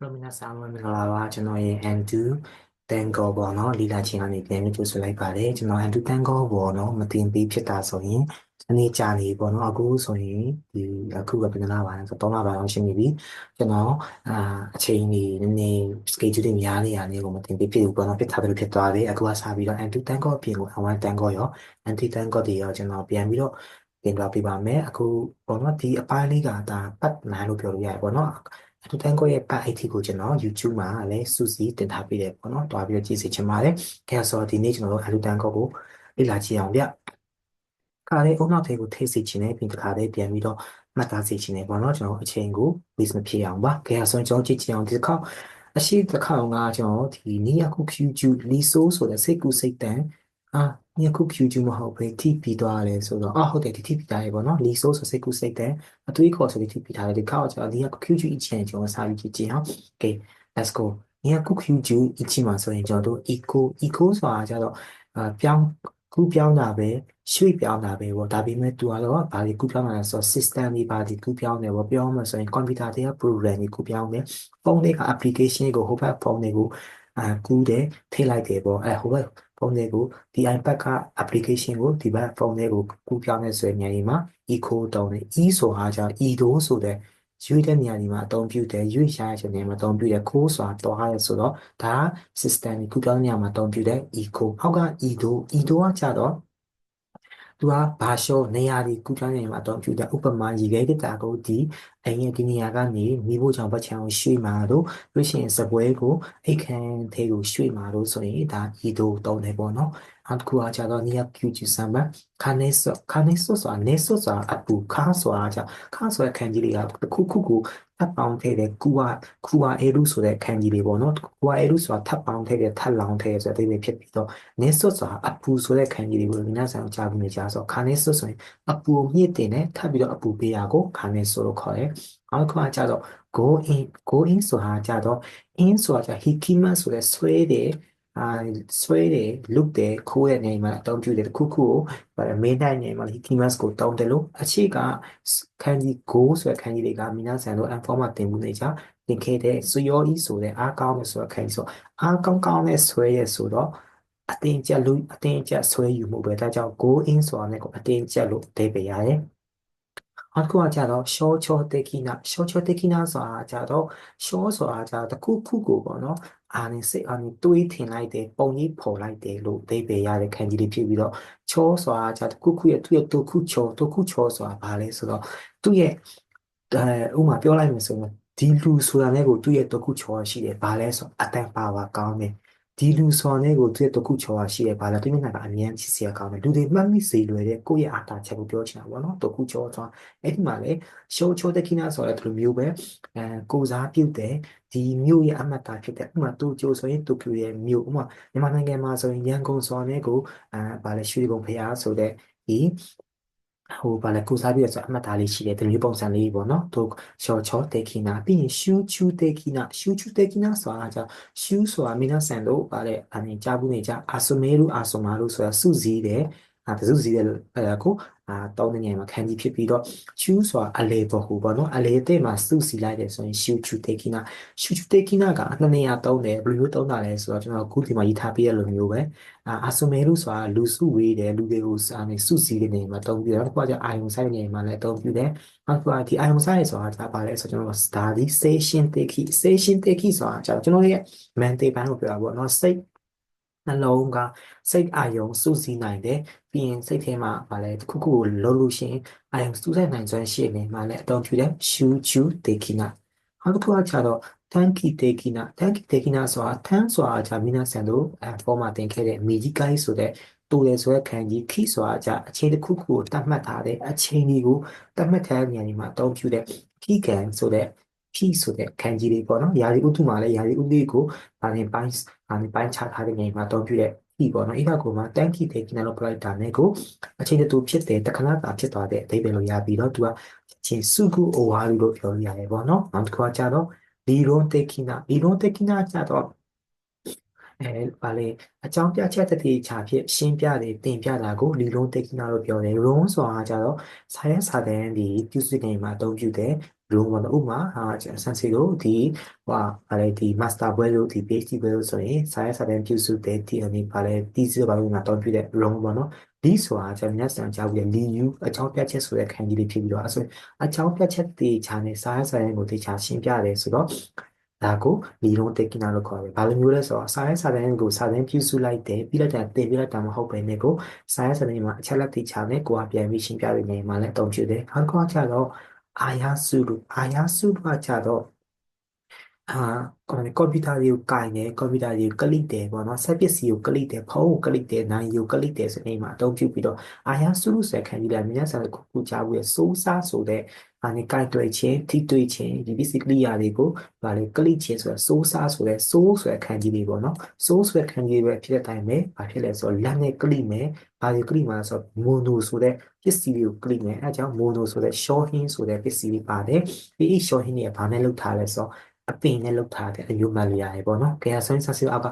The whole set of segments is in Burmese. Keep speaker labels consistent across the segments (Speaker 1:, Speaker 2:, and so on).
Speaker 1: တော့မင်္ဂလာဆောင်မင်္ဂလာပါကျွန်တော်ရဲ့ N2 Tango ပေါ့နော်လီလာချင်းကနေပြန်ပြီးကြိုဆိုလိုက်ပါတယ်ကျွန်တော် N2 Tango ပေါ့နော်မတင်ပြီးဖြစ်တာဆိုရင်ဒီနေ့ကြာနေပေါ့နော်အခုဆိုရင်ဒီအခုကပြန်လာပါဆိုတော့3လပါအောင်ရှင်းနေပြီကျွန်တော်အာအချိန်ကြီးနည်းနည်း schedule တွေများနေရတယ်ကိုမတင်ပြီးဖြစ်ဘူးပေါ့နော်ဖြစ်ထားတယ်ဖြစ်သွားပြီအခုကစားပြီးတော့ N2 Tango အပြင်ကို N1 Tango ရော N3 Tango တွေရောကျွန်တော်ပြန်ပြီးတော့ တင်ပြပေးပါမယ်အခုပေါ့နော်ဒီအပိုင်းလေးကဒါပတ်9လို့ပြောလို့ရတယ်ပေါ့နော်အတူတန်းကိုရဲ့ပတ် IT ကိုကျွန်တော် YouTube မှာလည်းစူးစီးတင်ထားပေးတယ်ပေါ့နော်တွားပြီးတော့ကြည့်စေချင်ပါတယ်အဲဆိုတော့ဒီနေ့ကျွန်တော်တို့အတူတန်းကိုကိုလေ့လာကြည့်အောင်ဗျခါလေးအုံနောက်သေးကိုထိစေချင်တယ်ပြီးတခါလေးပြန်ပြီးတော့မှတ်သားစေချင်တယ်ပေါ့နော်ကျွန်တော်အချိန်ကို waste မဖြစ်အောင်ပါခဲဆိုရင်ကျွန်တော်ကြည့်ကြည့်အောင်ဒီတစ်ခေါက်အရှိတစ်ခေါက်ကကျွန်တော်ဒီနီယာခု QQ လီဆိုဆိုတဲ့စိတ်ကူစိတ်တန် အာညခု QQ မဟုတ်ပဲ TP သွားတယ်ဆိုတော့အာဟုတ်တယ်ဒီ TP ထားရေပေါ့နော်လီဆိုဆိုစိတ်ကူစိတ်တဲ့အသွေးခေါ်ဆိုပြီး TP ထားတယ်ဒီခေါက်ကျတော့ဒီက QQ အချင်းကျွန်တော်စာပြီးကြည့်ကြည့်အောင် Okay let's go ညခု QQ အချင်းမှာဆိုရင်ကျွန်တော်တို့ eco eco ဆိုတာကျတော့အာပြောင်းကူးပြောင်းတာပဲရွှေ့ပြောင်းတာပဲပေါ့ဒါပေမဲ့သူကတော့ဗာဒီကူးပြောင်းတာလဲဆိုတော့ system တွေဗာဒီကူးပြောင်းတယ်ပေါ့ပြောင်းမှဆိုရင် computer တွေက program တွေကူးပြောင်းတယ်ဖုန်းတွေက application တွေကိုဟိုဘက်ဖုန်းတွေကိုအာကူးတယ်ထိလိုက်တယ်ပေါ့အဲဟိုဘက် ဖုန်းတွေကိုဒီ iPad က application ကိုဒီဘက်ဖုန်းတွေကိုကူးပြောင်းနေဆိုရင်ညနေမှာ eco တောင်းတယ် e ဆိုတာကြောင့် edo ဆိုတဲ့ရွေးတဲ့နေရာဒီမှာအသုံးပြုတယ်ရွေးရှားတဲ့နေရာမှာအသုံးပြုတယ်ခိုးဆိုတာတော့ဟာရဆိုတော့ဒါ system ကူးပြောင်းနေရာမှာအသုံးပြုတဲ့ eco အောက်က edo edo ကကြတော့ သူကဘာရှောနေရာဒီကူးပြောင်းနေမှာအသုံးပြုတဲ့ဥပမာရေခဲတက်တာကိုဒီအိမ်ရဲ့ဒီနေရာကနေမိဖို့ကြောင့်ဘက်ချံကိုရွှေ့မှာတို့လို့ရှိရင်စပွဲကိုအိတ်ခမ်းသေးကိုရွှေ့မှာတို့ဆိုရင်ဒါ edo တုံးတယ်ပေါ့နော်နောက်တစ်ခုကကြတော့နေရာ QG စံပါခါနေဆောခါနေဆောဆိုတာနေဆောဆိုတာအပူခါဆိုတာကြခါဆိုတဲ့ခံကြီးတွေကတစ်ခုခုကို ထပ်ပေါင်းထည့်တဲ့ကူဝကူဝအေရုဆိုတဲ့အခန်းကြီးလေးပေါ့နော်ကူဝအေရုဆိုတာထပ်ပေါင်းထည့်တဲ့ထပ်လောင်းထည့်ဆိုတဲ့အသေးလေးဖြစ်ပြီးတော့နေဆွတ်ဆိုတာအပူဆိုတဲ့အခန်းကြီးလေးကိုမိနာဆန်ကိုကြားပြီးမြင်ကြဆိုခါနေဆွတ်ဆိုရင်အပူမြင့်တင်နဲ့ထပ်ပြီးတော့အပူပေးရကိုခါနေဆွတ်လို့ခေါ်တယ်နောက်တစ်ခါကျတော့ go in go in ဆိုတာကျတော့ in ဆိုတာကျ hikima ဆိုတဲ့ဆွဲတဲ့ အာဆွဲတယ်လုတ်တယ်ခိုးတဲ့နေမှာအသုံးပြုတယ်တခုခုကိုမင်းနိုင်နေမှာ hikimas ကိုတောင်းတယ်လို့အခြေကခန်းကြီး go ဆိုတဲ့ခန်းကြီးတွေကမိနာဆန်တို့ inform တင်မှုနေကြသင်ခဲ့တဲ့စယောဤဆိုတဲ့အားကောင်းတဲ့ဆိုတဲ့ခန်းကြီးဆိုအားကောင်းကောင်းနဲ့ဆွဲရဆိုတော့အတင်းကျပ်လူအတင်းကျပ်ဆွဲယူမှုပဲဒါကြောင့် go in ဆိုတာနဲ့ကိုအတင်းကျပ်လို့အသေးပေးရတယ် နောက်တစ်ခုကကြတော့ရှောချောတေကိနာရှောချောတေကိနာဆိုတာကြတော့ရှောဆိုတာကြတော့တခုခုကိုပေါ့နော်အာနေစိတ်အာနေတွေးထင်လိုက်တယ်ပုံကြီးဖော်လိုက်တယ်လို့အဓိပ္ပာယ်ရတဲ့ခံကြီးလေးဖြစ်ပြီးတော့ချောဆိုတာကြတခုခုရဲ့သူ့ရဲ့တခုချောတခုချောဆိုတာဘာလဲဆိုတော့သူ့ရဲ့အဲဥမာပြောလိုက်မယ်ဆိုရင်ဒီလူဆိုတာနဲ့ကိုသူ့ရဲ့တခုချောရှိတယ်ဘာလဲဆိုအတန်ပါပါကောင်းတယ် ဒီလူစော်နဲ့ကိုသူ့တခုချောတာရှိတယ်ဗာလားသူမျက်နှာကအမြင်ဖြစ်စီရကောင်းတယ်လူတွေမှတ်မိစေလွယ်တဲ့ကိုယ့်ရဲ့အာတာချက်ကိုပြောချင်တာပေါ့နော်တခုချောသွားအဲ့ဒီမှာလေရှောချောတခိနာဆိုတဲ့ဒီလိုမျိုးပဲအဲကိုစားပြုတ်တယ်ဒီမြို့ရဲ့အမတ်တာဖြစ်တဲ့ဥပမာတိုကျိုဆိုရင်တိုကျိုရဲ့မြို့ဥပမာမြန်မာနိုင်ငံမှာဆိုရင်ရန်ကုန်စော်နဲ့ကိုအဲဗာလဲရွှေဘုံဖျားဆိုတဲ့ဒီ ဟိုဗာလဲကိုစားပြီးတော့အမှတ်သားလေးရှိတယ်ဒီမျိုးပုံစံလေးပေါ့နော်သူရှော့ချောတေခိနာပြီးရင်ရှူချူတေခိနာရှူချူတေခိနာဆိုတာကြောင့်ရှူဆိုတာမိနာဆန်တို့ဗာလဲအနေကြားဘူးနေကြအာဆိုမဲလူအာဆိုမာလူဆိုတာစုစည်းတယ်အာတစုစည်းတဲ့အဲကို အာတောင်းတဲ့နေရာမှာခံကြီးဖြစ်ပြီးတော့ချူဆိုတာအလေပေါ်ဟူပေါ့နော်အလေတဲ့မှာစုစည်းလိုက်တယ်ဆိုရင်ရှူချူတေခိနာရှူချူတေခိနာကနှစ်နေရာတောင်းတယ်ဘယ်လိုမျိုးတောင်းတာလဲဆိုတော့ကျွန်တော်ခုဒီမှာရေးထားပြရလိုမျိုးပဲအာအဆုမဲလို့ဆိုတာလူစုဝေးတယ်လူတွေကိုစာနေစုစည်းတဲ့နေရာမှာတောင်းပြတယ်နောက်တစ်ခါကျအာယုံဆိုင်တဲ့နေရာမှာလည်းတောင်းပြတယ်နောက်တစ်ခါဒီအာယုံဆိုင်ဆိုတာဒါပါလဲဆိုတော့ကျွန်တော်ဒါဒီ station တေခိ station တေခိဆိုတာကျွန်တော်ရဲ့ man တေပန်းကိုပြောတာပေါ့နော်စိတ်နှလုံးကစိတ်အာယုံစုစည်းနိုင်တယ် ပြီးရင်စိတ်ထဲမှာဗာလဲတခုခုကိုလုံးလို့ရှင်အာယုံစူးစိုက်နိုင်စွမ်းရှိနေမှာလဲအတော်ဖြူတဲ့ရှူချူဒေကိနာနောက်တစ်ခုကခြားတော့ tanki dekina tanki dekina ဆိုတာ tan ဆိုတာဂျာမီနာဆန်တို့အဖော်မှာသင်ခဲ့တဲ့မီဂျီကိုင်းဆိုတဲ့တူလေဆိုတဲ့ခံကြီးခိဆိုတာဂျာအချိန်တစ်ခုခုကိုတတ်မှတ်ထားတဲ့အချိန်ကြီးကိုတတ်မှတ်ထားတဲ့ဉာဏ်ကြီးမှာအသုံးပြုတဲ့ခိကန်ဆိုတဲ့ခိဆိုတဲ့ခံကြီးလေးပေါ့နော်ယာရီဥတုမှာလည်းယာရီဥလေးကိုဗာရင်ပိုင်းဗာရင်ပိုင်းခြားထားတဲ့ဉာဏ်ကြီးမှာအသုံးပြုတဲ့ key ပေါ့နော်အဲ့ဒါကိုမှ tanki tekina လို့ apply တာနဲ့ကိုအချိန်တူဖြစ်တဲ့တခဏတာဖြစ်သွားတဲ့အဓိပ္ပာယ်လို့ရပြီးတော့သူကချင်းစုခုအိုဝါလူလို့ပြောလို့ရတယ်ပေါ့နော်နောက်တစ်ခါကျတော့လီရွန်တေခိနာလီရွန်တေခိနာကျတော့အဲဗာလေအကြောင်းပြချက်တတိချာဖြစ်ရှင်းပြတယ်တင်ပြတာကိုလီလုံးတေခိနာလို့ပြောတယ်ရွန်ဆိုတာကျတော့စာရဲစာတန်းဒီပြုစုနေမှာအသုံးပြုတယ် room ပေါ့နော်ဥပမာဟာဆန်စီတို့ဒီဟိုဗာလေဒီ master ဘွဲလို့ဒီ PhD ဘွဲလို့ဆိုရင်စာရေးစာတမ်းပြုစုတဲ့ဒီအနေဗာလေတီးစီဘာလို့ငါတောင်းပြတဲ့ room ပေါ့နော်ဒီဆိုတာကျွန်တော်ညစံကြောက်ပြီး Lee Yu အကြောင်းပြချက်ဆိုတဲ့ခံကြီးလေးဖြစ်ပြီးတော့အဲဆိုအကြောင်းပြချက်တေချာနဲ့စာရေးစာတမ်းကိုတေချာရှင်းပြတယ်ဆိုတော့ဒါကိုလီလုံးတက်ကင်နာလို့ခေါ်တယ်။ဘာလိုမျိုးလဲဆိုတော့စာရေးစာတမ်းကိုစာတမ်းပြုစုလိုက်တယ်ပြီးလိုက်တာတင်ပြလိုက်တာမဟုတ်ပဲနဲ့ကိုစာရေးစာတမ်းမှာအချက်လက်တေချာနဲ့ကိုကပြန်ပြီးရှင်းပြနေနေမှာလည်းအသုံးပြုတယ်။နောက်တစ်ခါကျတော့ အာယာစုလို့အာယာစုကကြတော့အာကွန်ကွန်ပျူတာတွေကိုကင်တယ်ကွန်ပျူတာတွေကိုကလစ်တယ်ပေါ့နော်ဆက်ပစ္စည်းကိုကလစ်တယ်ဖုန်းကိုကလစ်တယ်နိုင်ကိုကလစ်တယ်ဆိုနေမှာအသုံးပြုပြီးတော့အာယာစုလို့ဆက်ခံကြည့်လိုက်မြတ်ဆန်ခုခုကြားဘူးရဲ့စိုးစားဆိုတဲ့အနေကိုက်တွေ့ချင်းထိတွေ့ချင်းဒီ basically ရာတွေကိုဗာလေကလစ်ချင်းဆိုတော့စိုးစားဆိုတဲ့စိုးဆိုတဲ့ခံကြီးလေးပေါ့နော်စိုးဆိုတဲ့ခံကြီးပဲဖြစ်တဲ့အတိုင်းပဲဘာဖြစ်လဲဆိုတော့လက်နဲ့ကလစ်မယ် ဘာလို့ကလစ်မှာဆိုတော့ mono ဆိုတဲ့ပစ္စည်းလေးကိုကလစ်မယ်အဲကြောင့် mono ဆိုတဲ့ shorthand ဆိုတဲ့ပစ္စည်းလေးပါတယ်ဒီ shorthand တွေကဘာနဲ့လုပ်ထားလဲဆိုတော့အပင်နဲ့လုပ်ထားတဲ့အယုမလျာရေပေါ့နော်။ကဲဆိုရင်ဆက်စီအောက်က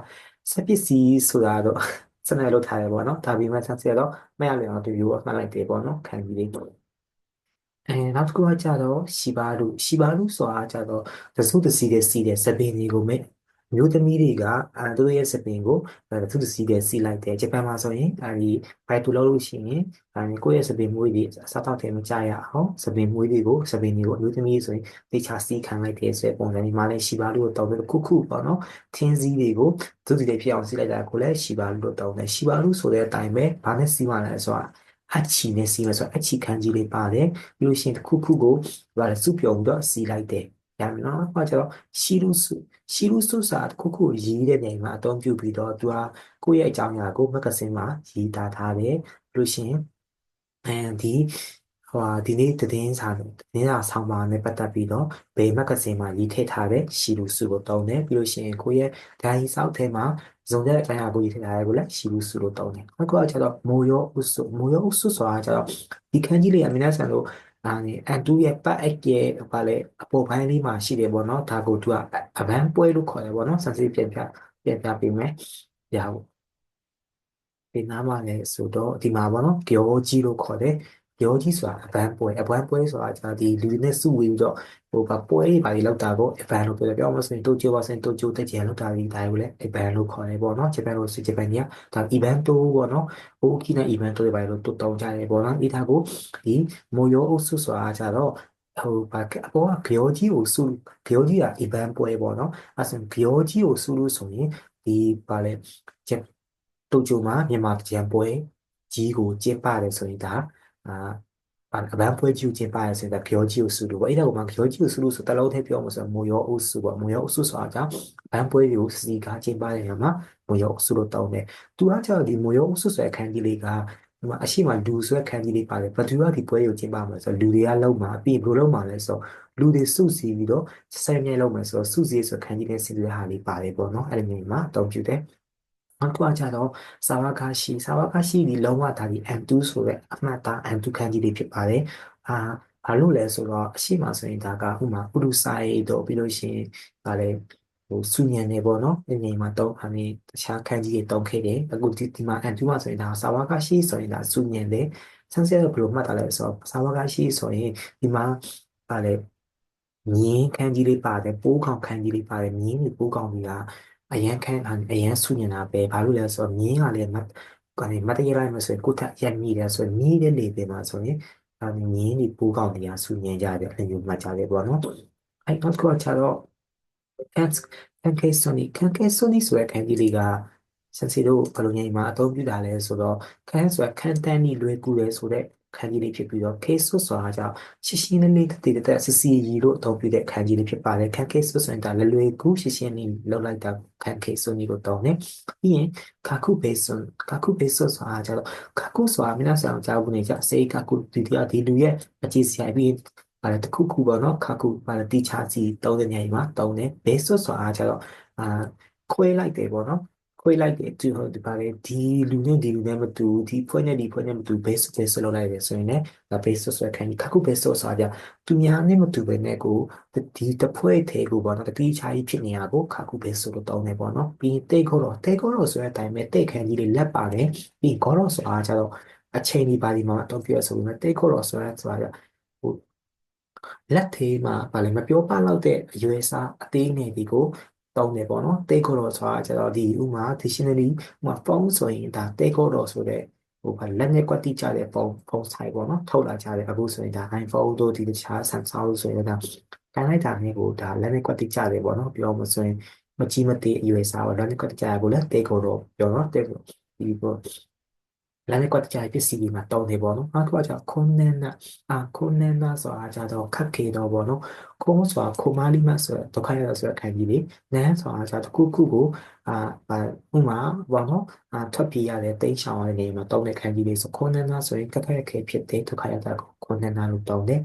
Speaker 1: စက်ပစ္စည်းဆိုတာတော့စနေလုပ်ထားတယ်ပေါ့နော်။ဒါပေမဲ့ဆက်စီတော့မရလျော်ဒီ view အမှတ်လိုက်တယ်ပေါ့နော်။ခံပြီးလေးအဲနောက်တစ်ခုကကြတော့ရှီဘာလူရှီဘာလူဆိုတာကြတော့သစုတစီတဲ့စီတဲ့စပင်တွေကိုမဲ့ မျိုးသမီးတွေကအဲသူတို့ရဲ့စပင်ကိုအဲသူတို့စီးတယ်စီးလိုက်တယ်ဂျပန်မှာဆိုရင်အဲဒီဘိုက်တူလောက်လို့ရှိရင်အဲဒီကိုယ့်ရဲ့စပင်မွေးတွေစားတော့တယ်မကြရအောင်စပင်မွေးတွေကိုစပင်တွေကိုအမျိုးသမီးဆိုရင်တေချာစီးခံလိုက်တယ်ဆိုတဲ့ပုံစံဒီမှာလည်းရှီဘာလူကိုတောင်းတယ်ခုခုပေါ့နော်ထင်းစည်းတွေကိုသူတို့တွေဖြစ်အောင်စီးလိုက်တာကိုလည်းရှီဘာလူလို့တောင်းတယ်ရှီဘာလူဆိုတဲ့အတိုင်းပဲဘာနဲ့စီးမှလဲဆိုတာအချီနဲ့စီးမယ်ဆိုတော့အချီခန်းကြီးလေးပါတယ်ပြီးလို့ရှိရင်တစ်ခုခုကိုဘာလဲစုပြုံပြီးတော့စီးလိုက်တယ် ရမယ်နော်။ဟောကျတော့ရှီရုစုရှီရုစုစာတစ်ခုခုရေးတဲ့နေမှာအသုံးပြုပြီးတော့သူကကိုယ့်ရဲ့အကြောင်းအရာကိုမဂ္ဂဇင်းမှာရေးသားထားတယ်။လို့ရှိရင်အဲဒီဟိုဒီနေ့သတင်းစာသတင်းစာဆောင်းပါးနဲ့ပတ်သက်ပြီးတော့ဘယ်မဂ္ဂဇင်းမှာရေးထည့်ထားတဲ့ရှီရုစုကိုတုံးတယ်ပြီးလို့ရှိရင်ကိုယ့်ရဲ့ဒိုင်းဆောက်ထဲမှာဇုံတဲ့အတိုင်းအကိုရေးထည့်ထားတယ်ကိုလည်းရှီရုစုလို့တုံးတယ်။နောက်ကကျတော့မိုယောဥစုမိုယောဥစုဆိုတာကျတော့ဒီခန်းကြီးလေးအမြဲတမ်းလို့ ဒါနေအန်တူရဲ့ပတ်အက်ရဲ့ဘာလဲအပေါ်ပိုင်းလေးမှာရှိတယ်ပေါ့နော်ဒါကိုသူကအဗန်းပွဲလို့ခေါ်တယ်ပေါ့နော်စံစီပြန်ပြပြန်ပြပေးမယ်ရဟုတ်ဒီနားမှာလဲဆိုတော့ဒီမှာပေါ့နော်ကြောကြီးလို့ခေါ်တယ် ကြောကြီးဆိုတာအဗန်းပွဲအဗန်းပွဲဆိုတာကျွန်တော်ဒီလူနဲ့စုဝေးပြီးတော့ဟိုဘာပွဲတွေဘာတွေလောက်တာကိုအဗန်းလို့ပြောတယ်ပြောမှဆိုရင်တိုကျိုပါဆိုရင်တိုကျိုတက်ကြံလောက်တာဒီဒါကိုလည်းအဗန်းလို့ခေါ်တယ်ပေါ့နော်ဂျပန်လို့ဆိုဂျပန်ကြီးကဒါ event တိုးပေါ့နော်ဟိုကိနဲ့ event တိုးတွေဘာလို့တုတ်တောင်းကြတယ်ပေါ့နော်ဒီဒါကိုဒီမိုယောအုပ်စုဆိုတာကြတော့ဟိုဘာအပေါ်ကကြောကြီးကိုစုကြောကြီးက event ပွဲပေါ့နော်အဲဆိုကြောကြီးကိုစုလို့ဆိုရင်ဒီဘာလဲတိုကျိုမှာမြန်မာကြံပွဲကြီးကိုကျင်းပတယ်ဆိုရင်ဒါ အာအဘန်ပွဲကြီးကိုကျင်းပရဆိုတဲ့ပြောကြီးကိုစုလို့ပေါ့အဲ့ဒါကမှပြောကြီးကိုစုလို့ဆိုတလုံးထဲပြောမှာဆိုမိုရောအုပ်စုပေါ့မိုရောအုပ်စုဆိုတာကြောင့်ဘန်ပွဲကိုစီကားကျင်းပတဲ့နေရာမှာမိုရောအုပ်စုလို့တောင်းတယ်သူကကျတော့ဒီမိုရောအုပ်စုဆိုတဲ့အခန်းကြီးလေးကဒီမှာအရှိမလူဆွဲခန်းကြီးလေးပါတယ်ဘယ်သူကဒီပွဲကိုကျင်းပမှာဆိုတော့လူတွေကလောက်မှာအပြင်ဘယ်လိုလုပ်မှာလဲဆိုတော့လူတွေစုစည်းပြီးတော့ဆယ်မြဲလောက်မှာဆိုတော့စုစည်းဆိုခန်းကြီးလေးစီးတဲ့ဟာလေးပါတယ်ပေါ့နော်အဲ့ဒီမျိုးမှာအသုံးပြုတယ် နောက်တစ်ခုကကြတော့စာဝကရှိစာဝကရှိဒီလုံးဝဒါဒီ M2 ဆိုတဲ့အမှတ်သား M2 ခန်းကြီးတွေဖြစ်ပါတယ်အာဘာလို့လဲဆိုတော့အရှိမဆိုရင်ဒါကဥမာဥဒုဆိုင်တော့ပြီးလို့ရှိရင်ဒါလည်းဟိုစုညံနေပေါ့နော်ဒီနေမှာတော့အမေတခြားခန်းကြီးတွေတုံးခဲ့တယ်အခုဒီဒီမှာ M2 မှာဆိုရင်ဒါစာဝကရှိဆိုရင်ဒါစုညံတယ်ဆန်းစဲဘယ်လိုမှတ်တာလဲဆိုတော့စာဝကရှိဆိုရင်ဒီမှာဗာလေမြင်းခန်းကြီးလေးပါတယ်ပိုးကောင်ခန်းကြီးလေးပါတယ်မြင်းတွေပိုးကောင်ကြီးက အရန်ခန်းအရန်ဆူညင်တာပဲဘာလို့လဲဆိုတော့မြင်းကလည်းမကနေမတရလိုက်မဆိုရင်ကိုယ်ထက်ရက်မိတယ်ဆိုရင်မြင်းတဲ့လေပင်မှာဆိုရင်အဲမြင်းဒီပူးကောင်းတွေကဆူညင်ကြတယ်အဲ့လိုမှတ်ကြတယ်ပေါ့နော်အဲ့တော့ကိုချတော့ can can case sony can case sony ဆိုတဲ့ခန်းကြီးလေးကစင်စီတို့ဘယ်လိုညင်မှာအသုံးပြုတာလဲဆိုတော့ can ဆိုတာ can တန်းนี่လွယ်ကူတယ်ဆိုတဲ့ ခန်းကြီးလေးဖြစ်ပြီးတော့ case ဆိုတာကြောင့်ရှင်းရှင်းလေးလေးတည်တည်စစီရီလို့အသုံးပြုတဲ့ခန်းကြီးလေးဖြစ်ပါတယ်ခန်း case ဆိုရင်ဒါလွယ်လွယ်ကူရှင်းရှင်းလေးလောက်လိုက်တာခန်း case ဆိုမျိုးလို့တောင်းတယ်ပြီးရင်ကာကု base ကာကု base ဆိုတာကြောင့်ကာကုဆိုတာမင်းဆောင်ကြားဘူးနေကြစေကာကုဒီတရားဒီလူရဲ့အကြီးစရိုက်ပြီးပါတခုခုပေါ့နော်ခါခုပါတီချာစီတုံးတဲ့နေရာမှာတုံးတယ် base ဆိုတာကြောင့်အာခွဲလိုက်တယ်ပေါ့နော် ခွေးလိုက်တယ်သူဟိုဒီပါလေဒီလူနဲ့ဒီလူနဲ့မတူဒီဖွဲ့နဲ့ဒီဖွဲ့နဲ့မတူ base base လောက်လိုက်တယ်ဆိုရင်လည်းဒါ base ဆိုခံခါခု base ဆိုတာကြသူများနဲ့မတူပဲနဲ့ကိုဒီတဖွဲ့သေးကိုပေါ့နော်တတိချာကြီးဖြစ်နေတာကိုခါခု base လို့တောင်းနေပေါ့နော်ပြီးတိတ်ခေါ်တော့တိတ်ခေါ်တော့ဆိုတဲ့အတိုင်းပဲတိတ်ခံကြီးလေးလက်ပါတယ်ပြီးခေါ်တော့ဆိုတာကြတော့အချိန်ဒီပါဒီမှာတော့ပြရဆိုပေမဲ့တိတ်ခေါ်တော့ဆိုတာဆိုတာဟိုလက်သေးမှာဗာလဲမပြောပလောက်တဲ့အရွယ်အစားအသေးငယ်ဒီကို တုံးတယ်ပေါ့နော်တေကိုတော်ဆိုတာကျတော့ဒီဥမာ dictionary ဥမာဖုန်းဆိုရင်ဒါတေကိုတော်ဆိုတဲ့ဟိုဗာလက်နဲ့ကွက်တိကြတဲ့ဖုန်းဖုန်းဆိုင်ပေါ့နော်ထုတ်လာကြတယ်အခုဆိုရင်ဒါ iPhone တို့ဒီတခြား Samsung လို့ဆိုရင်ဒါကန်လိုက်တာမျိုးကိုဒါလက်နဲ့ကွက်တိကြတယ်ပေါ့နော်ပြောမှဆိုရင်မကြီးမသေးအရွယ်အစားပေါ့လက်နဲ့ကွက်တိကြရကိုလည်းတေကိုတော်ပြောနော်တေကိုဒီပေါ့ လမ်းလေးကွက်တကြိုင်ပစ္စည်းတွေမှာတုံးနေပေါ့နော်နောက်တစ်ခုကကျခွန်းနဲ့နာအာခွန်းနဲ့နာဆိုတာကြတော့ခက်ခဲတော့ပေါ့နော်ခွန်းဆိုတာခုမာလီမဆိုတော့ဒုက္ခရဆိုတဲ့ခံကြီးလေးနန်းဆိုတာကြတော့ခုခုကိုအာဥမာပေါ့နော်အာထွက်ပြေးရတဲ့တိတ်ဆောင်ရတဲ့နေမှာတုံးတဲ့ခံကြီးလေးဆိုခွန်းနဲ့နာဆိုရင်ခက်ခဲခဲဖြစ်တဲ့ဒုက္ခရတာကိုခွန်းနဲ့နာလို့တုံးတယ်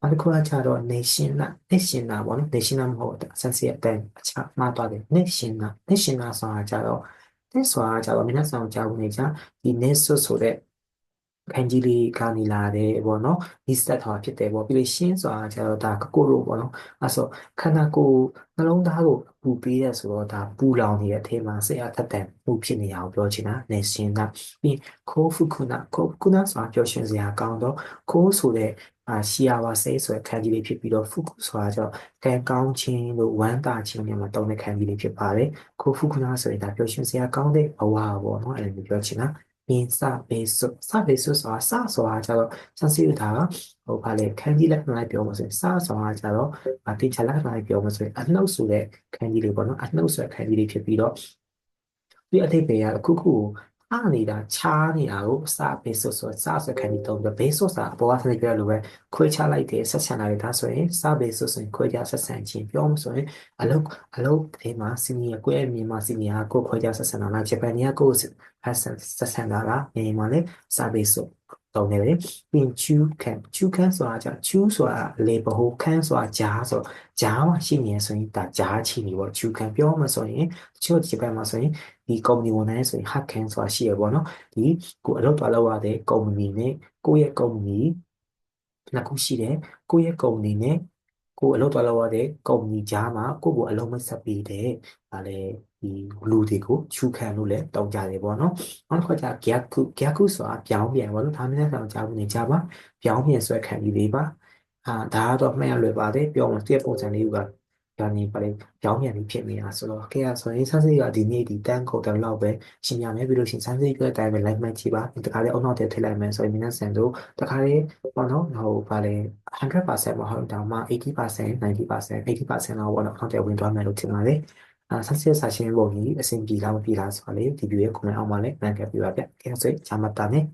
Speaker 1: နောက်တစ်ခုကကျတော့ nation နာ nation နာပေါ့နော် nation နာမဟုတ်ဘူး sense ရဲ့အတိုင်းအခြားမှားသွားတယ် nation နာ nation နာဆိုတာကြတော့ သစ္စာကြတော့မြတ်စွာဘုရားဝင်ကြဒီနေဆွဆိုတဲ့ ခန်းကြီးလေးကနေလာတယ်ပေါ့နော်ဒီ step ထားဖြစ်တယ်ပေါ့ပြီးလို့ရှင်းဆိုတာကျတော့ဒါကကိုရိုပေါ့နော်အဲဆိုခန္ဓာကိုယ်နှလုံးသားကိုပူပေးရဆိုတော့ဒါပူလောင်နေတဲ့အထဲမှာစိတ်အားသက်တန်မှုဖြစ်နေအောင်ပြောချင်တာနေရှင်းတာပြီးခိုးဖုခုနာခိုးဖုခုနာဆိုတာပြောရှင်းစရာကောင်းတော့ခိုးဆိုတဲ့အာရှီယာဝါဆေးဆိုတဲ့ခန်းကြီးလေးဖြစ်ပြီးတော့ဖုခုဆိုတာကျတော့ကံကောင်းခြင်းလို့ဝမ်းသာခြင်းတွေမှာတုံးတဲ့ခန်းကြီးလေးဖြစ်ပါတယ်ခိုးဖုခုနာဆိုရင်ဒါပြောရှင်းစရာကောင်းတဲ့ဘဝပေါ့နော်အဲ့လိုပြောချင်တာ ပြင်စဘေဆုစဘေဆုဆိုတာစဆိုတာကျတော့စံစီရတာကဟိုဗာလေခန်းကြီးလက္ခဏာလိုက်ပြောမှဆိုရင်စဆိုတာကျတော့အတိချလက္ခဏာလိုက်ပြောမှဆိုရင်အနှုတ်ဆိုတဲ့ခန်းကြီးလေးပေါ့နော်အနှုတ်ဆိုတဲ့ခန်းကြီးလေးဖြစ်ပြီးတော့ဒီအထိပ္ပယ်ကအခုခုအား နေတာချားနေတာကိုစဘေဆုဆိုစဆိုခန်းကြီးတော့ဘေဆုဆိုတာအပေါ်ကဆက်ပြရလို့ပဲခွဲခြားလိုက်တဲ့ဆက်ဆံတာတွေဒါဆိုရင်စဘေဆုဆိုရင်ခွဲခြားဆက်ဆံခြင်းပြောမှဆိုရင်အလုတ်အလုတ်ဒီမှာစီနီယာကိုယ့်ရဲ့မြန်မာစီနီယာကိုခွဲခြားဆက်ဆံတာလားဂျပန်နီယာကိုဆက်ဆံတာလားမြန်မာလည်းစဘေဆု တုံးနေတယ်ပြီးချူခံချူခံဆိုတာじゃချူဆိုတာလေဘဟုခံဆိုတာဂျားဆိုဂျားမှာရှိနေဆိုရင်ဒါဂျားချီနေပေါ့ချူခံပြောမှဆိုရင်တချို့ဒီဘက်မှာဆိုရင်ဒီကုမ္ပဏီဝန်ထမ်းဆိုရင်ဟတ်ခံဆိုတာရှိရပေါ့နော်ဒီကိုအလုပ်တော်လုပ်ရတဲ့ကုမ္ပဏီနဲ့ကိုယ့်ရဲ့ကုမ္ပဏီနှစ်ခုရှိတယ်ကိုယ့်ရဲ့ကုမ္ပဏီနဲ့ကိုအလုပ်တော်လုပ်ရတဲ့ကုမ္ပဏီကြားမှာကိုယ့်ကိုအလုပ်မဆက်ပေးတဲ့ဒါလည်း ဒီလူတွေကိုချူခံလို့လည်းတောင်းကြတယ်ပေါ့နော်နောက်တစ်ခါကျ gyaku gyaku ဆိုတာပြောင်းပြန်ပေါ့နော်ဒါမှမဟုတ်ကြားဘူးနေကြပါပြောင်းပြန်ဆွဲခံပြီးလေးပါအာဒါကတော့မှတ်ရလွယ်ပါတယ်ပြောမှတည့်ပုံစံလေးကဒါနေပါလေပြောင်းပြန်ပြီးဖြစ်နေတာဆိုတော့ခေတ်ကဆိုရင်ဆန်းစိတ်ကဒီနေ့ဒီတန်းခုတ်တယ်လောက်ပဲရှင်းပြမယ်ပြီးလို့ရှိရင်ဆန်းစိတ်ကအတိုင်းပဲ live match ကြည့်ပါတခါလေးအုံနောက်တည်းထည့်လိုက်မယ်ဆိုရင်မင်းဆန်တို့တခါလေးပေါ့နော်ဟိုပါလေ100%မဟုတ်တော့မှ80% 90% 80%လောက်ပေါ့နော်နောက်တည်းဝင်သွားမယ်လို့ထင်ပါတယ် အာဆက်ဆက်ဆာရှင်းပုံကြီးအဆင်ပြေလားမပြေလားဆိုတာလေဒီဗီဒီယိုရဲ့ comment အောက်မှာလည်းမှန်ကန်ပြပါဗျ။အဲဒါဆိုဂျာမတာနဲ့